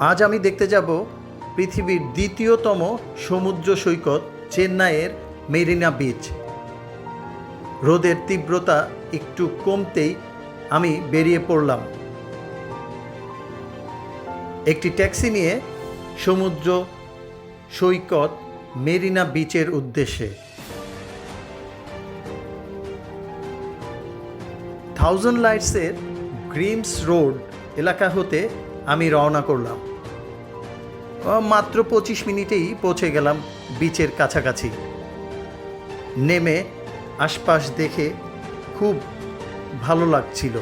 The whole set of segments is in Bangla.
আজ আমি দেখতে যাব পৃথিবীর দ্বিতীয়তম সমুদ্র সৈকত চেন্নাইয়ের মেরিনা বিচ। রোদের তীব্রতা একটু কমতেই আমি বেরিয়ে পড়লাম। একটি ট্যাক্সি নিয়ে সমুদ্র সৈকত মেরিনা বিচের উদ্দেশ্যে। থাউজেন্ড লাইটসের গ্রিমস রোড এলাকা হতে আমি রওনা করলাম। মাত্র পঁচিশ মিনিটেই পৌঁছে গেলাম বিচের কাছাকাছি। নেমে আশপাশ দেখে খুব ভালো লাগছিল।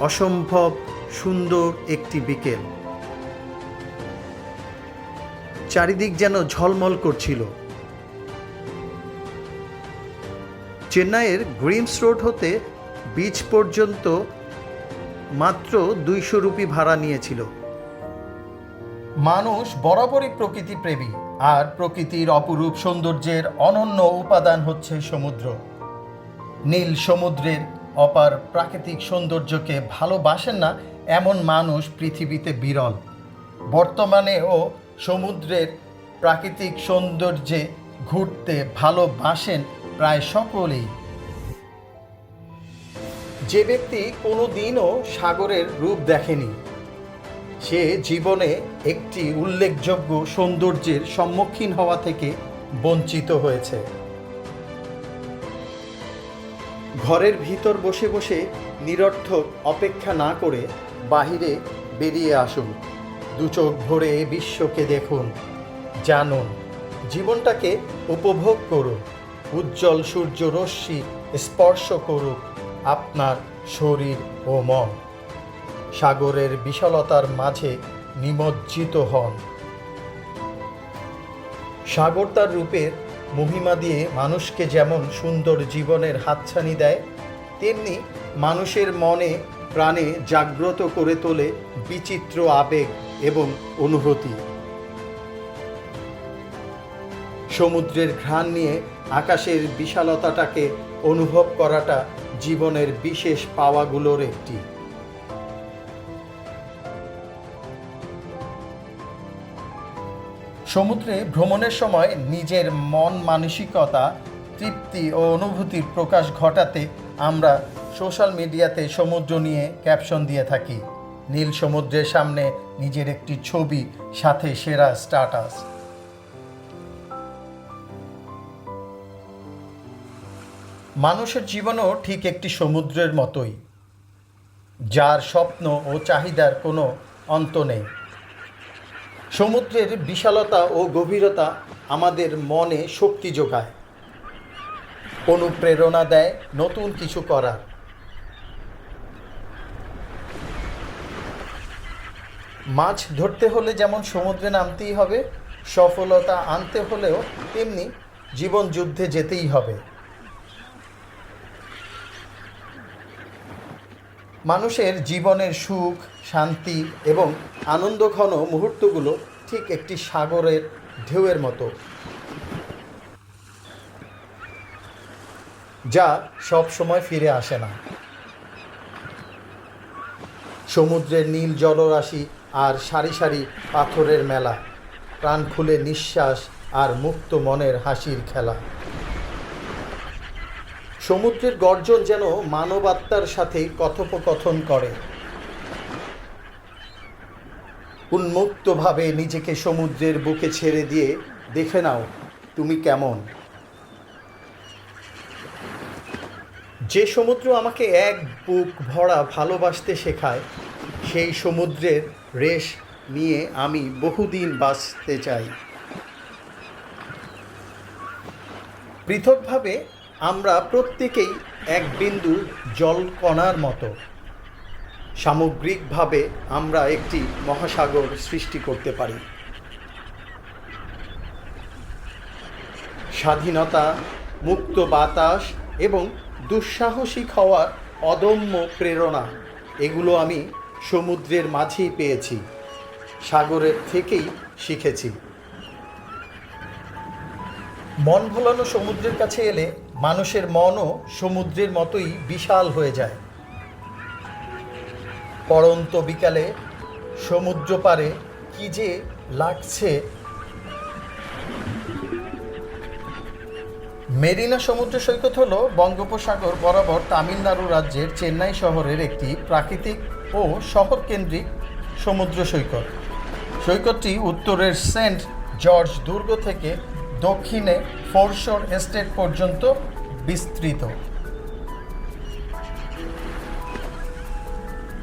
অসম্ভব সুন্দর একটি বিকেল। চারিদিক যেন ঝলমল করছিল। চেন্নাইয়ের গ্রিমস রোড হতে বিচ পর্যন্ত মাত্র দুইশো রুপি ভাড়া নিয়েছিল। মানুষ বরাবরই প্রকৃতি প্রেমী আর প্রকৃতির অপরূপ সৌন্দর্যের অনন্য উপাদান হচ্ছে সমুদ্র। নীল সমুদ্রের অপার প্রাকৃতিক সৌন্দর্যকে ভালোবাসেন না এমন মানুষ পৃথিবীতে বিরল। বর্তমানেও সমুদ্রের প্রাকৃতিক সৌন্দর্যে ঘুরতে ভালোবাসেন প্রায় সকলেই। যে ব্যক্তি কোনো দিনও সাগরের রূপ দেখেনি, সে জীবনে একটি উল্লেখযোগ্য সৌন্দর্যের সম্মুখীন হওয়া থেকে বঞ্চিত হয়েছে। ঘরের ভিতর বসে বসে নিরর্থক অপেক্ষা না করে বাহিরে বেরিয়ে আসুন। দু চোখ ভরে বিশ্বকে দেখুন। জানুন, জীবনটাকে উপভোগ করুন। উজ্জ্বল সূর্য রশ্মি স্পর্শ করুক আপনার শরীর ও মন। সাগরের বিশালতার মাঝে নিমজ্জিত হন। সাগর তার রূপের মহিমা দিয়ে মানুষকে যেমন সুন্দর জীবনের হাতছানি দেয়, তেমনি মানুষের মনে, প্রাণে জাগ্রত করে তোলে বিচিত্র আবেগ এবং অনুভূতি। সমুদ্রের ঘ্রাণ নিয়ে আকাশের বিশালতাটাকে অনুভব করাটা জীবনের বিশেষ পাওয়াগুলোর একটি। সমুদ্রে ভ্রমণের সময় নিজের মন মানসিকতা, তৃপ্তি ও অনুভূতির প্রকাশ ঘটাতে আমরা সোশ্যাল মিডিয়াতে সমুদ্র নিয়ে ক্যাপশন দিয়ে থাকি। নীল সমুদ্রের সামনে নিজের একটি ছবি, সাথে সেরা স্ট্যাটাস। মানুষের জীবনও ঠিক একটি সমুদ্রের মতোই। যার স্বপ্ন ও চাহিদার কোনো অন্ত নেই। সমুদ্রের বিশালতা ও গভীরতা আমাদের মনে শক্তি যোগায়। অনুপ্রেরণা দেয় নতুন কিছু করার। মাছ ধরতে হলে যেমন সমুদ্রে নামতেই হবে, সফলতা আনতে হলেও তেমনি জীবন যুদ্ধে যেতেই হবে। মানুষের জীবনের সুখ, শান্তি এবং আনন্দঘন মুহূর্তগুলো ঠিক একটি সাগরের ঢেউয়ের মতো। যা সব সময় ফিরে আসে না। সমুদ্রের নীল জলরাশি আর সারি সারি পাথরের মেলা, প্রাণ খুলে নিঃশ্বাস আর মুক্ত মনের হাসির খেলা। সমুদ্রের গর্জন যেন মানবাত্মার সাথে কথোপকথন করে। উন্মুক্তভাবে নিজেকে সমুদ্রের বুকে ছেড়ে দিয়ে দেখে নাও, তুমি কেমন। যে সমুদ্র আমাকে এক বুক ভরা ভালোবাসতে শেখায়, সেই সমুদ্রের রেশ নিয়ে আমি বহুদিন বাঁচতে চাই। পৃথকভাবে আমরা প্রত্যেকেই এক বিন্দু জলকণার মতো। সামগ্রিকভাবে আমরা একটি মহাসাগর সৃষ্টি করতে পারি। স্বাধীনতা, মুক্ত বাতাস এবং দুঃসাহসিক হওয়ার অদম্য প্রেরণা, এগুলো আমি সমুদ্রের মাঝেই পেয়েছি, সাগরের থেকেই শিখেছি। মন ভোলানো সমুদ্রের কাছে এলে মানুষের মনও সমুদ্রের মতোই বিশাল হয়ে যায়। পড়ন্ত বিকালে সমুদ্র পারে কি যে লাগছে। মেরিনা সমুদ্র সৈকত হল বঙ্গোপসাগর বরাবর তামিলনাড়ু রাজ্যের চেন্নাই শহরের একটি প্রাকৃতিক ও শহর কেন্দ্রিক সমুদ্র সৈকত। সৈকতটি উত্তরের সেন্ট জর্জ দুর্গ থেকে দক্ষিণে ফোরশোর এস্টেট পর্যন্ত বিস্তৃত।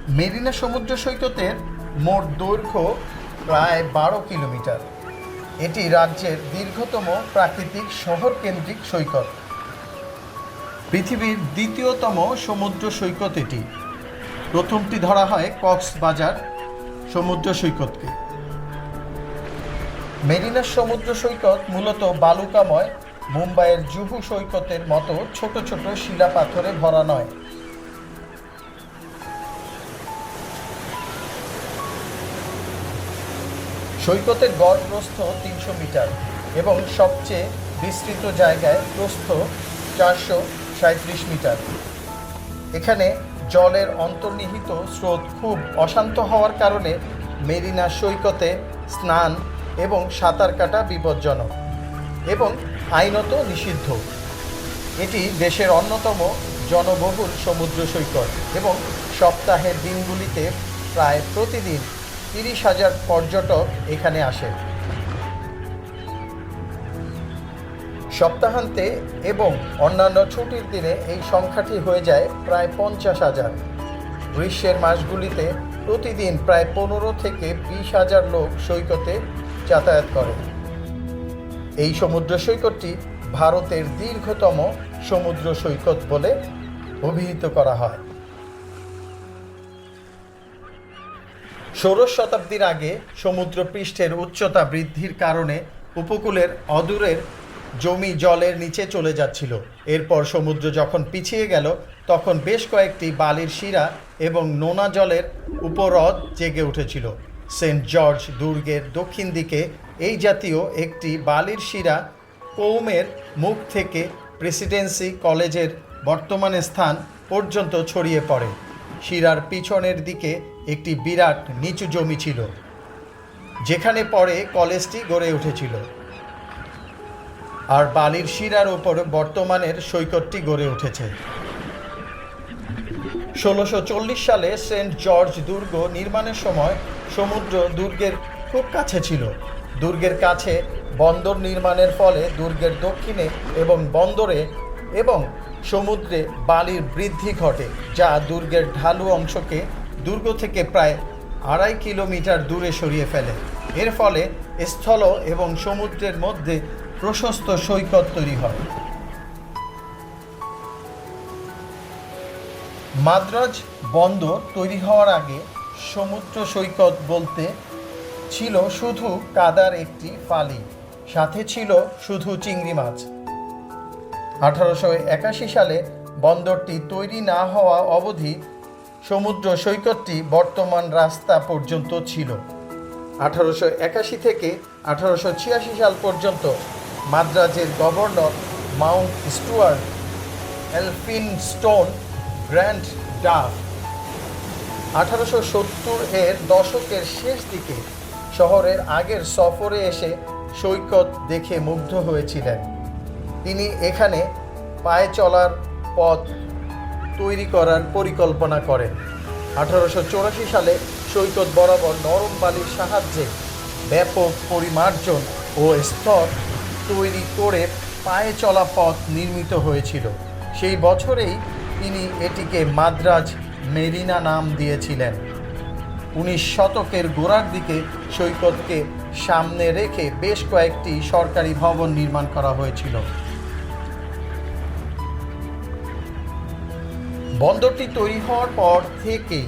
মেরিনা সমুদ্র সৈকতের মোট দৈর্ঘ্য প্রায় বারো কিলোমিটার। এটি রাজ্যের দীর্ঘতম প্রাকৃতিক শহর কেন্দ্রিক সৈকত। পৃথিবীর দ্বিতীয়তম সমুদ্র সৈকত এটি। প্রথমটি ধরা হয় কক্সবাজার সমুদ্র সৈকতকে। মেরিনার সমুদ্র সৈকত মূলত বালুকাময়, মুম্বাইয়ের জুহু সৈকতের মতো ছোট ছোট শিলা পাথরে ভরা নয়। সৈকতের গড় প্রস্থ তিনশো মিটার এবং সবচেয়ে বিস্তৃত জায়গায় প্রস্থ চারশো সাঁত্রিশ মিটার। এখানে জলের অন্তর্নিহিত স্রোত খুব অশান্ত হওয়ার কারণে মেরিনা সৈকতে স্নান এবং সাঁতার কাটা বিপজ্জনক এবং আইনত নিষিদ্ধ। এটি দেশের অন্যতম জনবহুল সমুদ্র সৈকত এবং সপ্তাহের দিনগুলিতে প্রায় প্রতিদিন তিরিশ হাজার পর্যটক এখানে আসে সপ্তাহান্তে এবং অন্যান্য ছুটির দিনে এই সংখ্যাটি হয়ে যায় প্রায় পঞ্চাশ হাজার। গ্রীষ্মের মাসগুলিতে প্রতিদিন প্রায় পনেরো থেকে বিশ হাজার লোক সৈকতে যাতায়াত করে। এই সমুদ্র সৈকতটি ভারতের দীর্ঘতম সমুদ্র সৈকত বলে অভিহিত করা হয়। ষোড়শ শতাব্দীর আগে সমুদ্র পৃষ্ঠের উচ্চতা বৃদ্ধির কারণে উপকূলের অদূরের জমি জলের নিচে চলে যাচ্ছিল। এরপর সমুদ্র যখন পিছিয়ে গেল, তখন বেশ কয়েকটি বালির শিরা এবং নোনা জলের উপহ্রদ জেগে উঠেছিল। সেন্ট জর্জ দুর্গের দক্ষিণ দিকে এই জাতীয় একটি বালির শিরা কৌমের মুখ থেকে প্রেসিডেন্সি কলেজের বর্তমানে স্থান পর্যন্ত ছড়িয়ে পড়ে। শিরার পিছনের দিকে একটি বিরাট নিচু জমি ছিল, যেখানে পরে কলেজটি গড়ে উঠেছিল। আর বালির শিরার ওপর বর্তমানের সৈকতটি গড়ে উঠেছে। ষোলোশো সালে সেন্ট জর্জ দুর্গ নির্মাণের সময় সমুদ্র দুর্গের খুব কাছে ছিল। দুর্গের কাছে বন্দর নির্মাণের ফলে দুর্গের দক্ষিণে এবং বন্দরে এবং সমুদ্রে বালির বৃদ্ধি ঘটে, যা দুর্গের ঢালু অংশকে দুর্গ থেকে প্রায় আড়াই কিলোমিটার দূরে সরিয়ে ফেলে। এর ফলে স্থল এবং সমুদ্রের মধ্যে প্রশস্ত সৈকত তৈরি হয়। মাদ্রাজ বন্দর তৈরি হওয়ার আগে সমুদ্র সৈকত বলতে ছিল শুধু কাদার একটি ফালি, সাথে ছিল শুধু চিংড়ি মাছ। আঠারোশো একাশি সালে বন্দরটি তৈরি না হওয়া অবধি সমুদ্র সৈকতটি বর্তমান রাস্তা পর্যন্ত ছিল। আঠারোশো একাশি থেকে আঠারোশো ছিয়াশি সাল পর্যন্ত মাদ্রাজের governor Mount Stuart, Elphinstone, Grant Duff আঠারোশো সত্তর এর দশকের শেষ দিকে শহরের আগের সফরে এসে সৈকত দেখে মুগ্ধ হয়েছিলেন। তিনি এখানে পায়ে চলার পথ তৈরি করার পরিকল্পনা করেন। আঠারোশো চৌরাশি সালে সৈকত বরাবর নরম বালির সাহায্যে ব্যাপক পরিমার্জন ও স্তর তৈরি করে পায়ে চলা পথ নির্মিত হয়েছিল। সেই বছরেই তিনি এটিকে মাদ্রাজ মেরিনা নাম দিয়েছিলেন। উনিশ শতকের গোড়ার দিকে সৈকতকে সামনে রেখে বেশ কয়েকটি সরকারি ভবন নির্মাণ করা হয়েছিল। বন্দরটি তৈরি হওয়ার পর থেকেই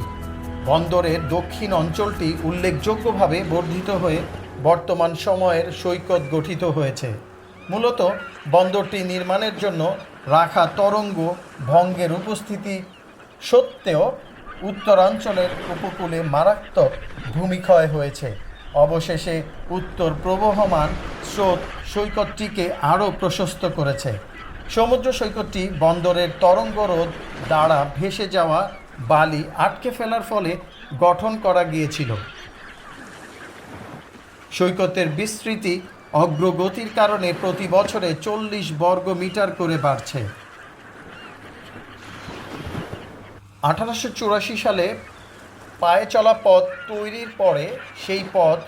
বন্দরের দক্ষিণ অঞ্চলটি উল্লেখযোগ্যভাবে বর্ধিত হয়ে বর্তমান সময়ের সৈকত গঠিত হয়েছে। মূলত বন্দরটি নির্মাণের জন্য রাখা তরঙ্গ ভঙ্গের উপস্থিতি সত্ত্বেও উত্তরাঞ্চলের উপকূলে মারাত্মক ভূমিক্ষয় হয়েছে। অবশেষে উত্তর প্রবহমান স্রোত সৈকতটিকে আরও প্রশস্ত করেছে। সমুদ্র সৈকতটি বন্দরের তরঙ্গ রোধ দ্বারা ভেসে যাওয়া বালি আটকে ফেলার ফলে গঠন করা গিয়েছিল। সৈকতের বিস্তৃতি অগ্রগতির কারণে প্রতি বছরে চল্লিশ বর্গ মিটার করে বাড়ছে। আঠারোশো চুরাশি সালে পায়ে চলা পথ তৈরির পরে সেই পথ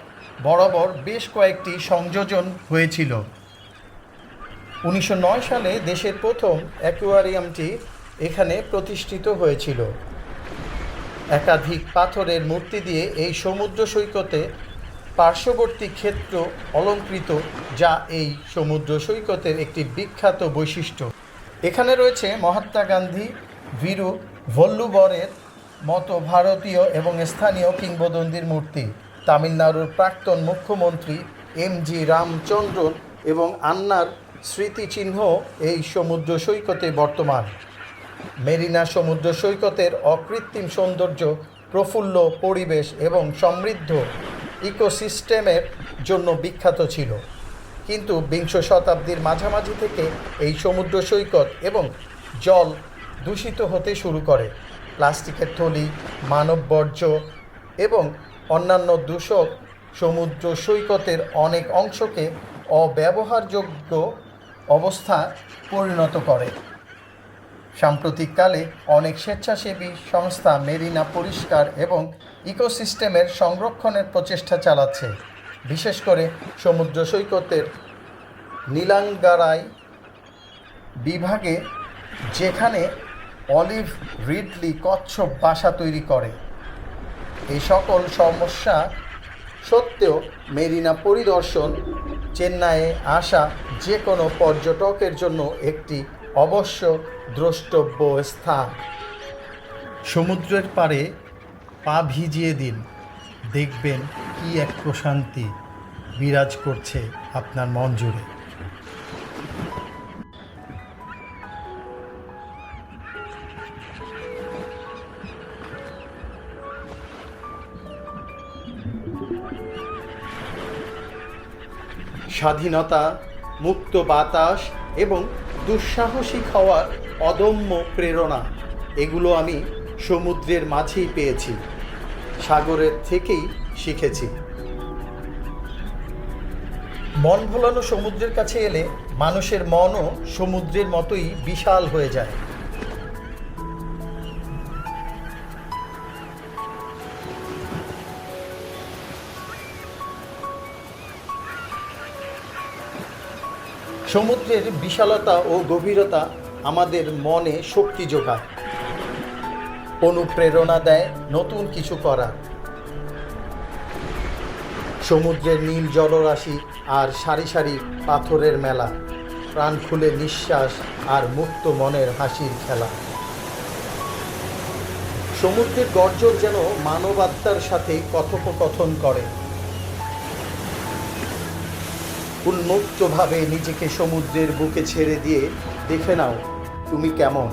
বরাবর বেশ কয়েকটি সংযোজন হয়েছিল। উনিশশো নয় সালে দেশের প্রথম অ্যাকোয়ারিয়ামটি এখানে প্রতিষ্ঠিত হয়েছিল। একাধিক পাথরের মূর্তি দিয়ে এই সমুদ্র সৈকতে পার্শ্ববর্তী ক্ষেত্র অলঙ্কৃত, যা এই সমুদ্র সৈকতের একটি বিখ্যাত বৈশিষ্ট্য। এখানে রয়েছে মহাত্মা গান্ধী বীরু ভল্লুবরের মতো ভারতীয় এবং স্থানীয় কিংবদন্তির মূর্তি। তামিলনাড়ুর প্রাক্তন মুখ্যমন্ত্রী এম জি রামচন্দ্রন এবং আন্নার স্মৃতিচিহ্ন এই সমুদ্র সৈকতে বর্তমান। মেরিনা সমুদ্র সৈকতের অকৃত্রিম সৌন্দর্য, প্রফুল্ল পরিবেশ এবং সমৃদ্ধ ইকোসিস্টেমের জন্য বিখ্যাত ছিল। কিন্তু বিংশ শতাব্দীর মাঝামাঝি থেকে এই সমুদ্র সৈকত এবং জল দূষিত হতে শুরু করে। প্লাস্টিকের থলি মানব বর্জ্য এবং অন্যান্য দূষক সমুদ্র সৈকতের অনেক অংশকে অব্যবহারযোগ্য অবস্থা পরিণত করে। সাম্প্রতিককালে অনেক স্বেচ্ছাসেবী সংস্থা মেরিনা পরিষ্কার এবং ইকোসিস্টেমের সংরক্ষণের প্রচেষ্টা চালাচ্ছে। বিশেষ করে সমুদ্র সৈকতের নীলাঙ্গারাই বিভাগে, যেখানে অলিভ রিডলি কচ্ছপ বাসা তৈরি করে। এই সকল সমস্যা সত্ত্বেও মেরিনা পরিদর্শন, চেন্নাইয়ে আসা যে কোনো পর্যটকের জন্য একটি অবশ্য দ্রষ্টব্য স্থান। সমুদ্রের পাড়ে পা ভিজিয়ে দিন। দেখবেন কি এক প্রশান্তি বিরাজ করছে আপনার মন জুড়ে। স্বাধীনতা, মুক্ত বাতাস এবং দুঃসাহসিক হওয়ার অদম্য প্রেরণা। এগুলো আমি সমুদ্রের মাঝেই পেয়েছি, সাগরের থেকেই শিখেছি। মন ভোলানো সমুদ্রের কাছে এলে মানুষের মনও সমুদ্রের মতোই বিশাল হয়ে যায়। সমুদ্রের বিশালতা ও গভীরতা আমাদের মনে শক্তি যোগায়। অনুপ্রেরণা দেয় নতুন কিছু করার। সমুদ্রের নীল জলরাশি আর সারি সারি পাথরের মেলা, প্রাণ খুলে নিঃশ্বাস আর মুক্ত মনের হাসির খেলা। সমুদ্রের গর্জন যেন মানবাত্মার সাথে কথোপকথন করে। উন্মুক্তভাবে নিজেকে সমুদ্রের বুকে ছেড়ে দিয়ে দেখে নাও তুমি কেমন।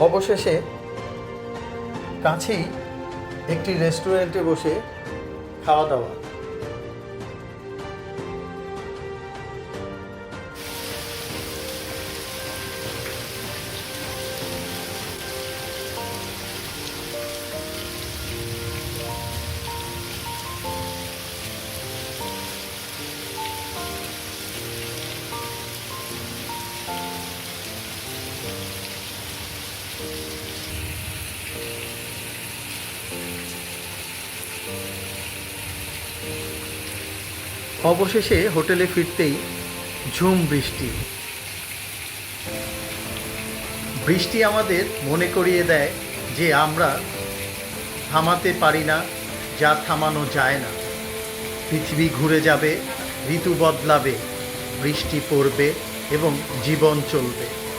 অবশেষে কাছেই একটি রেস্টুরেন্টে বসে খাওয়া দাওয়া। অবশেষে হোটেলে ফিরতেই ঝুম বৃষ্টি। বৃষ্টি আমাদের মনে করিয়ে দেয় যে আমরা থামাতে পারি না, যা থামানো যায় না। পৃথিবী ঘুরে যাবে, ঋতু বদলাবে, বৃষ্টি পড়বে এবং জীবন চলবে।